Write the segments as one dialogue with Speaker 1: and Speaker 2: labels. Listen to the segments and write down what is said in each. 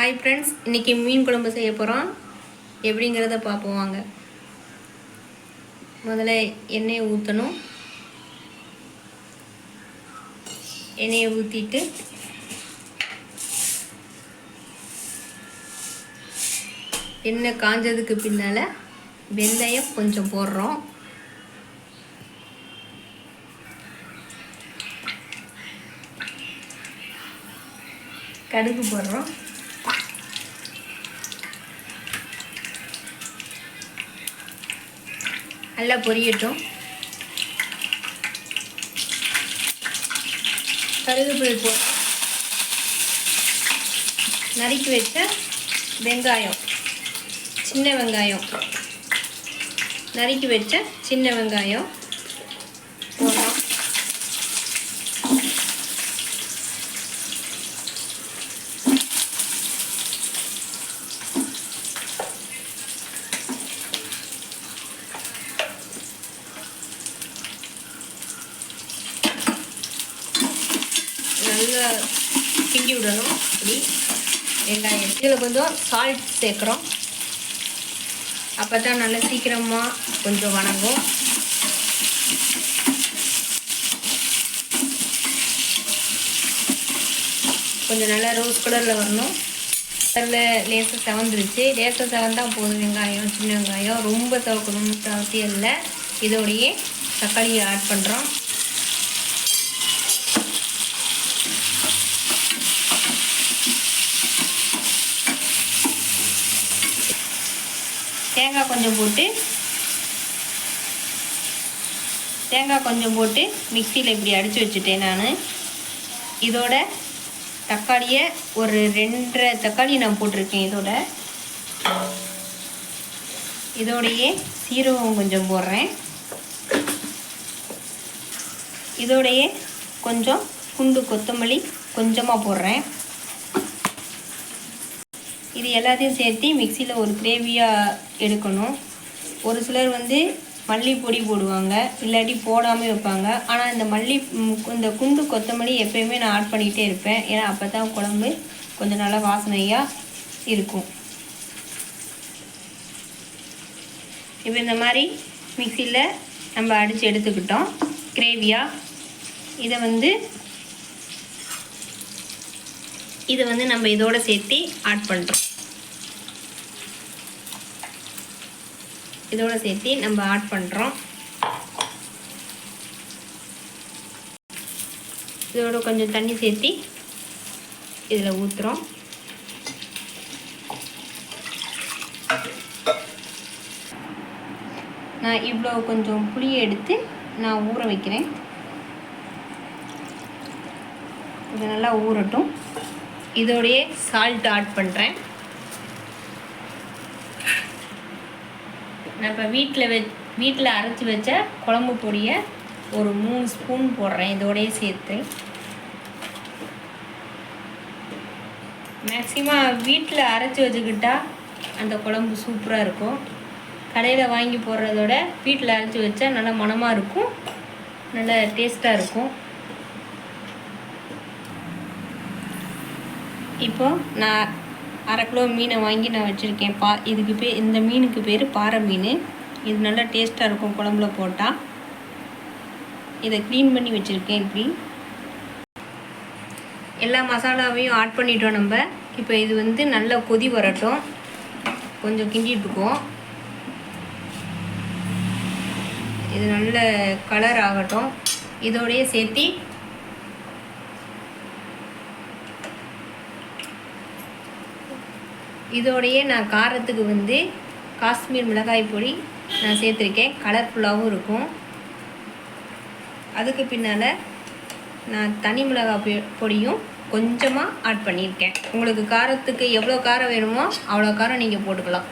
Speaker 1: Hi friends இன்றைக்கி மீன் குழம்பு செய்ய போகிறோம் எப்படிங்கிறத பார்ப்போம் வாங்க. முதல்ல எண்ணெயை ஊற்றணும் எண்ணெயை ஊற்றிட்டு எண்ணெய் காஞ்சதுக்கு பின்னால் வெந்தயம் கொஞ்சம் போடுறோம். கடுகு போடுறோம். நல்லா பொரியட்டும். கருவேப்பிலை போ நறுக்கி வச்ச வெங்காயம். சின்ன வெங்காயம். நறுக்கி வச்ச சின்ன வெங்காயம். போடணும் நல்லா கிண்டி விடணும் இப்படி வெங்காயம் இதில் கொஞ்சம் சால்ட் சேர்க்குறோம். அப்போ தான் நல்லா சீக்கிரமாக கொஞ்சம் வணங்கும். கொஞ்சம் நல்லா ரோஸ் கலரில் வரணும். கலரில் லேசாக செவந்துருச்சு. லேசாக செவந்தா போதும். வெங்காயம் சின்ன வெங்காயம். ரொம்ப துவக்கணும்னு அவசியம் இல்லை இதோடையே தக்காளியை ஆட் பண்ணுறோம் தேங்காய் கொஞ்சம் போட்டு தேங்காய் கொஞ்சம் போட்டு மிக்சியில் இப்படி அடித்து வச்சுட்டேன் நான். இதோட தக்காளியை ஒரு ரெண்டரை தக்காளி நான் போட்டிருக்கேன் இதோட. இதோடையே சீரகம் கொஞ்சம் போடுறேன். இதோடையே கொஞ்சம் குண்டு கொத்தமல்லி கொஞ்சமாக போடுறேன். இது எல்லாத்தையும் சேர்த்து மிக்சியில் ஒரு கிரேவியாக எடுக்கணும். ஒரு சிலர் வந்து மல்லிப்பொடி போடுவாங்க இல்லாட்டி போடாமல் வைப்பாங்க. ஆனால் இந்த மல்லி இந்த குண்டு கொத்தமல்லி எப்பயுமே நான் ஆட் பண்ணிக்கிட்டே இருப்பேன். ஏன்னா அப்போ தான் குழம்பு கொஞ்சம் நல்லா வாசனையாக இருக்கும். இப்போ இந்த மாதிரி மிக்சியில் நம்ம அடித்து எடுத்துக்கிட்டோம். கிரேவியாக இதை வந்து இதை வந்து நம்ம இதோட சேர்த்து ஆட் பண்ணுறோம் இதோடு சேர்த்து நம்ம ஆட் பண்ணுறோம் இதோட கொஞ்சம் தண்ணி சேர்த்து இதில் ஊற்றுறோம் நான் இவ்வளோ கொஞ்சம் புளியை எடுத்து நான் ஊற வைக்கிறேன். இது நல்லா ஊறட்டும். இதோடையே சால்ட் ஆட் பண்ணுறேன் நான் இப்போ வீட்டில் வெ வீட்டில் அரைச்சி வச்ச குழம்பு பொடியை ஒரு மூணு ஸ்பூன் போடுறேன். இதோடய சேர்த்து. மேக்ஸிமம் வீட்டில் அரைச்சி வச்சுக்கிட்டா அந்த குழம்பு சூப்பராக இருக்கும். கடையில் வாங்கி போடுறதோட வீட்டில் அரைச்சி வச்சா நல்லா மணமாக இருக்கும். நல்ல டேஸ்ட்டாக இருக்கும். இப்போ நான் அரை கிலோ மீனை வாங்கி நான் வச்சுருக்கேன் பா இதுக்கு பேர் இந்த மீனுக்கு பேர் பாறை மீன். இது நல்லா டேஸ்ட்டாக இருக்கும் குழம்புல போட்டால் இதை க்ளீன் பண்ணி வச்சுருக்கேன் இப்படி. எல்லா மசாலாவையும் ஆட் பண்ணிட்டோம் நம்ம. இப்போ இது வந்து நல்லா கொதி வரட்டும். கொஞ்சம் கிண்டிட்டுருக்கோம் இது நல்ல கலர் ஆகட்டும். இதோடையே சேர்த்து இதோடையே நான் காரத்துக்கு வந்து காஷ்மீர் மிளகாய் பொடி நான் சேர்த்துருக்கேன். கலர்ஃபுல்லாகவும் இருக்கும். அதுக்கு பின்னால் நான் தனி மிளகாய் பொ- பொடியும் கொஞ்சமாக ஆட் பண்ணியிருக்கேன். உங்களுக்கு காரத்துக்கு எவ்வளோ காரம் வேணுமோ அவ்வளோ காரம் நீங்கள் போட்டுக்கலாம்.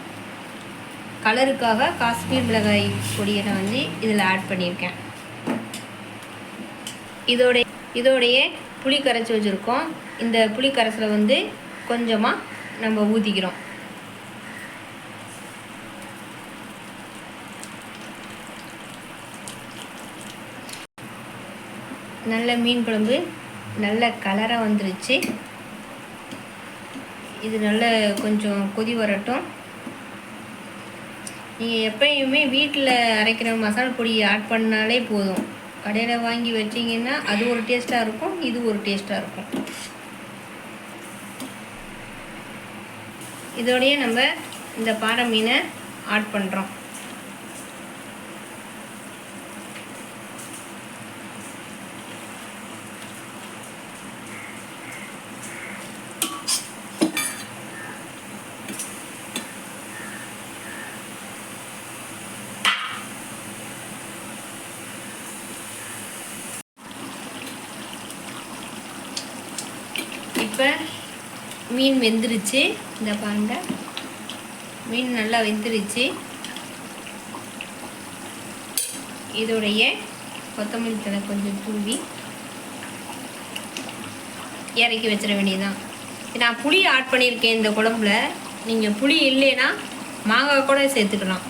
Speaker 1: கலருக்காக காஷ்மீர் மிளகாய் பொடியை நான் வந்து இதில் ஆட் பண்ணியிருக்கேன். இதோடைய இதோடையே புளி கரைச்சி வச்சுருக்கோம். இந்த புளி கரைசலை வந்து கொஞ்சமாக நம்ம ஊற்றிக்கிறோம் நல்ல மீன் குழம்பு நல்ல கலராக வந்துருச்சு. இது நல்ல கொஞ்சம் கொதி வரட்டும். நீங்கள் எப்பயுமே வீட்டில் அரைக்கிற மசாலா பொடி ஆட் பண்ணாலே போதும். கடையில் வாங்கி வச்சிங்கன்னா அது ஒரு டேஸ்ட்டாக இருக்கும் இது ஒரு டேஸ்ட்டாக இருக்கும். இதோடைய நம்ம இந்த பாறை மீனை ஆட் பண்ணுறோம் இப்போ மீன் வெந்துருச்சு. இந்த பாருங்க மீன் நல்லா வெந்துருச்சு. இதோடைய கொத்தமல்லி தழை கொஞ்சம் தூவி இறக்கி வச்சிட வேண்டியதுதான். நான் புளி ஆட் பண்ணியிருக்கேன் இந்த குழம்புல. நீங்கள் புளி இல்லைன்னா மாங்காய் கூட சேர்த்துக்கலாம்.